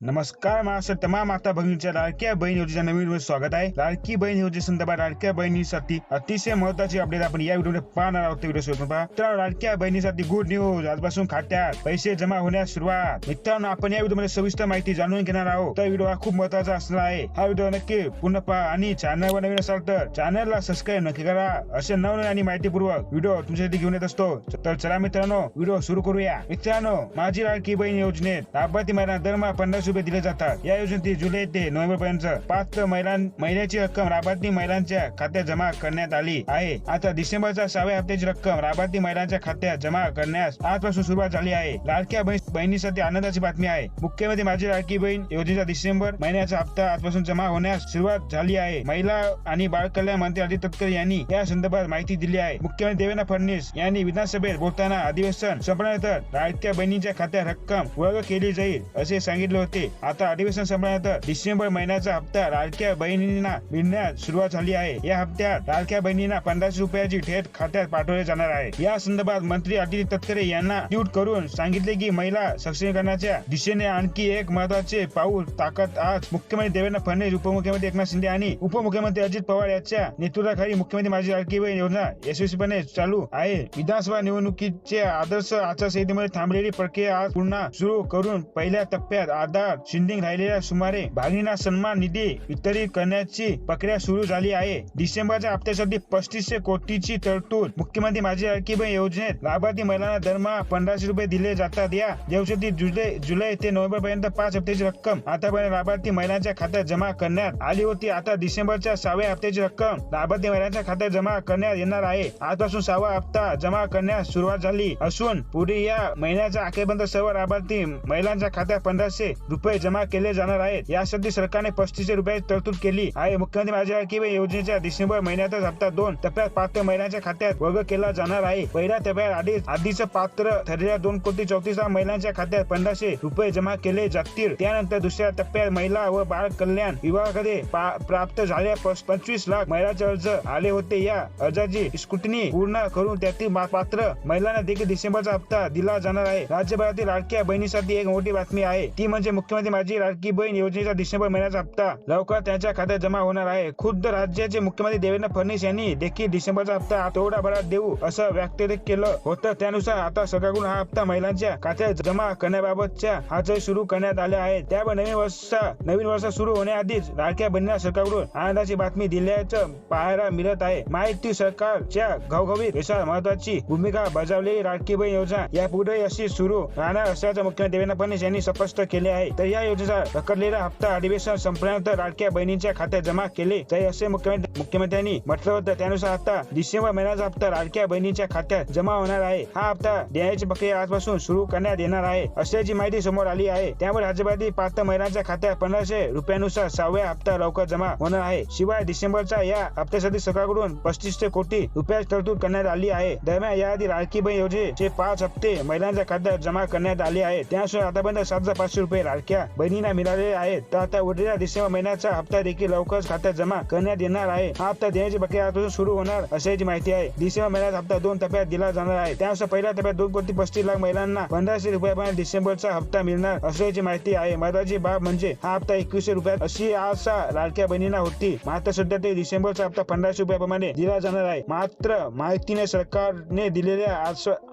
नमस्कार महाराष्ट्र तमाम माता भगिनीच्या लाडक्या बहीण योजनेच्या नवीन व्हिडिओ स्वागत आहे. लाडकी बहीण योजनेसंदर्भात लाडक्या बहिणीसाठी अतिशय महत्वाची अपडेट आपण या व्हिडिओ पाहणार आहोत. व्हिडिओ पहा तर लाडक्या बहिणीसाठी गुड न्यूज आजपासून खात्यात पैसे जमा होण्यास सुरुवात. मित्रांनो आपण या व्हिडिओमध्ये सविस्तर माहिती जाणून घेणार आहोत. तर व्हिडिओ हा खूप महत्त्वाचा असणार आहे. हा व्हिडिओ नक्की पूर्ण पहा आणि चॅनलवर नवीन असाल तर चॅनलला सबस्क्राईब नक्की करा. असे नवनवीन आणि माहितीपूर्वक व्हिडिओ तुमच्यासाठी घेऊन येत असतो. तर चला मित्रांनो व्हिडिओ सुरू करूया. मित्रांनो माझी लाडकी बहीण योजनेत लाभार्थी महिला दरमहा पन्नास रुपये दिले जातात. या योजनेत जुलै ते नोव्हेंबर पर्यंत पाच महिला महिन्याची रक्कम लाभार्थी महिलांच्या खात्यात जमा करण्यात आली आहे. आता डिसेंबरच्या सहाव्या हप्त्याची रक्कम लाभार्थी महिलांच्या खात्यात जमा करण्यास आजपासून सुरुवात झाली आहे. लाडक्या बहिणीसाठी आनंदाची बातमी आहे. मुख्यमंत्री माझी लाडकी बहीण योजनेचा डिसेंबर महिन्याचा हप्ता आजपासून जमा होण्यास सुरुवात झाली आहे. महिला आणि बाळ कल्याण मंत्री अजित तटकरे यांनी या संदर्भात माहिती दिली आहे. मुख्यमंत्री देवेंद्र फडणवीस यांनी विधानसभेत बोलताना अधिवेशन संपल्यानंतर लाडक्या बहिणीच्या खात्यात रक्कम वर्ग केली जाईल असे सांगितले होते. होते. आता अधिवेशन संपल्यानंतर डिसेंबर महिन्याचा हप्ता लाडक्या बहिणींना मिळण्यास सुरुवात झाली आहे. या हप्त्यात लाडक्या बहिणींना पंधराशे रुपयाची थेट खात्यात पाठवले जाणार आहे. या संदर्भात मंत्री अजित तटकरे यांना ट्विट करून सांगितले की महिला सक्षमीकरणाच्या दिशेने आणखी एक महत्त्वाचे पाऊल टाकत आज मुख्यमंत्री देवेंद्र फडणवीस उपमुख्यमंत्री एकनाथ शिंदे आणि उपमुख्यमंत्री अजित पवार यांच्या नेतृत्वाखाली मुख्यमंत्री माझी लाडकी बहीण योजना यशस्वीपणे चालू आहे. विधानसभा निवडणुकीचे आदर्श आचारसंहितेमध्ये थांबलेली प्रक्रिया आज पुन्हा सुरू करून पहिल्या टप्प्यात आधार शिंदिंग राहिलेल्या सुमारे भागिना सन्मान निधी वितरित करण्याची प्रक्रिया सुरू झाली आहे. डिसेंबरच्या हप्त्यासाठी पस्तीसशे कोटीची तरतूद मुख्यमंत्री माझी लाडकी योजनेत लाभार्थी महिलांना दरमहा पंधराशे रुपये दिले जातात. या योजनेतील जुलै जुलै ते नोव्हेंबर पर्यंत पाच हप्त्याची रक्कम आतापर्यंत लाभार्थी महिलांच्या खात्यात जमा करण्यात आली होती. आता डिसेंबरच्या सहाव्या हप्त्याची रक्कम लाभार्थी महिलांच्या खात्यात जमा करण्यात येणार आहे. आजपासून सहावा हप्ता जमा करण्यास सुरुवात झाली असून पुढे या महिन्याच्या अखेरपर्यंत सर्व लाभार्थी महिलांच्या खात्यात पंधराशे रुपये जमा केले जाणार आहेत. यासाठी सरकारने पस्तीसशे रुपये तरतूद केली आहे. मुख्यमंत्री माझी की योजनेच्या डिसेंबर महिन्यातच हप्ता दोन टप्प्यात पात्र महिलांच्या खात्यात वर्ग केला जाणार आहे. पहिल्या टप्प्यात आधीच आधीच पात्र ठरलेल्या दोन कोटी चौतीस लाख महिलांच्या खात्यात पंधराशे रुपये जमा केले जातील. त्यानंतर दुसऱ्या टप्प्यात महिला व बाळ कल्याण विभागाकडे पा- प्राप्त झालेल्या पंचवीस लाख महिलांचे अर्ज आले होते. या अर्जाची स्क्रुटनी पूर्ण करून त्यातील मा- पात्र महिलांना देखील डिसेंबरचा हप्ता दिला जाणार आहे. राज्यभरातील लाडक्या बहिणीसाठी एक मोठी बातमी आहे. ती म्हणजे मुख्यमंत्री माझी लाडकी बहीण योजनेचा डिसेंबर महिन्याचा हप्ता. लवकर त्यांच्या खात्यात जमा होणार आहे. खुद्द राज्याचे मुख्यमंत्री देवेंद्र फडणवीस यांनी देखील डिसेंबरचा हप्ता आठवडाभरात देऊ असं व्यक्त केलं होतं. त्यानुसार आता सरकारकडून हा हप्ता महिलांच्या खात्यात जमा करण्याबाबतच्या हालचाली सुरू करण्यात आल्या आहेत. त्यावर नवीन वर्षा नवीन वर्ष सुरू होण्याआधीच लाडक्या बहिणींना सरकारकडून आनंदाची बातमी दिल्याचं पाहायला मिळत आहे. माहिती सरकारच्या घवघवीत देशात महत्वाची भूमिका बजावलेली लाडकी बहीण योजना यापुढे अशी सुरू राहणार असल्याचं मुख्यमंत्री देवेंद्र फडणवीस यांनी स्पष्ट केले आहे. तर या योजनेचा रखडलेला हप्ता अधिवेशन संपल्यानंतर लाडक्या बहिणींच्या खात्यात जमा केले जाईल असे मुख्यमंत्री मुख्यमंत्र्यांनी म्हटलं होतं. त्यानुसार आता डिसेंबर महिन्याचा हप्ता लाडक्या बहिणीच्या खात्यात जमा होणार आहे. हा हप्ता देण्याची प्रक्रिया आजपासून सुरू करण्यात येणार आहे असल्याची माहिती समोर आली आहे. त्यामुळे राज्यभरातील पात्र महिलांच्या खात्यात पंधराशे रुपयानुसार सहाव्या हप्ता लवकर जमा होणार आहे. शिवाय डिसेंबरच्या या हप्त्यासाठी सरकारकडून पस्तीसशे कोटी रुपयाची तरतूद करण्यात आली आहे. दरम्यान याआधी लाडकी बहीण योजनेचे पाच हप्ते महिलांच्या खात्यात जमा करण्यात आले आहे त्यानुसार आतापर्यंत सात हजार पाचशे रुपये लाडक्या बहिणींना मिळाले आहेत तर आता उरलेला डिसेंबर महिन्याचा हप्ता देखील लवकरच खात्यात जमा करण्यात येणार आहे. हा हप्ता देण्याची प्रक्रिया आजपासून सुरू होणार असल्याची माहिती आहे. डिसेंबर महिन्याचा हप्ता दोन टप्प्यात दिला जाणार आहे. त्यानुसार पहिल्या टप्प्यात दोन कोटी पस्तीस लाख महिलांना पंधराशे रुपयापर्यंत डिसेंबरचा हप्ता मिळणार असल्याची माहिती आहे. महत्वाची बाब म्हणजे हा हप्ता एकवीसशे रुपयात अशी आशा लाडक्या बहिणींना होती. मात्र सध्या ते डिसेंबरचा हप्ता पंधराशे रुपयाप्रमाणे दिला जाणार आहे. मात्र माहितीने सरकारने दिलेल्या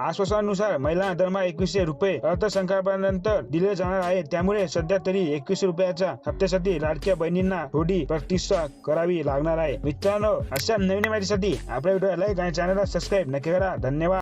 आश्वासनानुसार महिलांना दरमहा एकवीसशे रुपये अर्थसंकल्पानंतर दिले जाणार आहे. त्यामुळे सध्या तरी एकवीसशे रुपयाच्या हप्त्यासाठी लाडक्या बहिणींना थोडी प्रतीक्षा करावी लागणार आहे. मित्रांनो अशा नवीन माहितीसाठी आपल्या व्हिडिओ लाईक आणि चॅनलला सबस्क्राईब नक्की करा. धन्यवाद.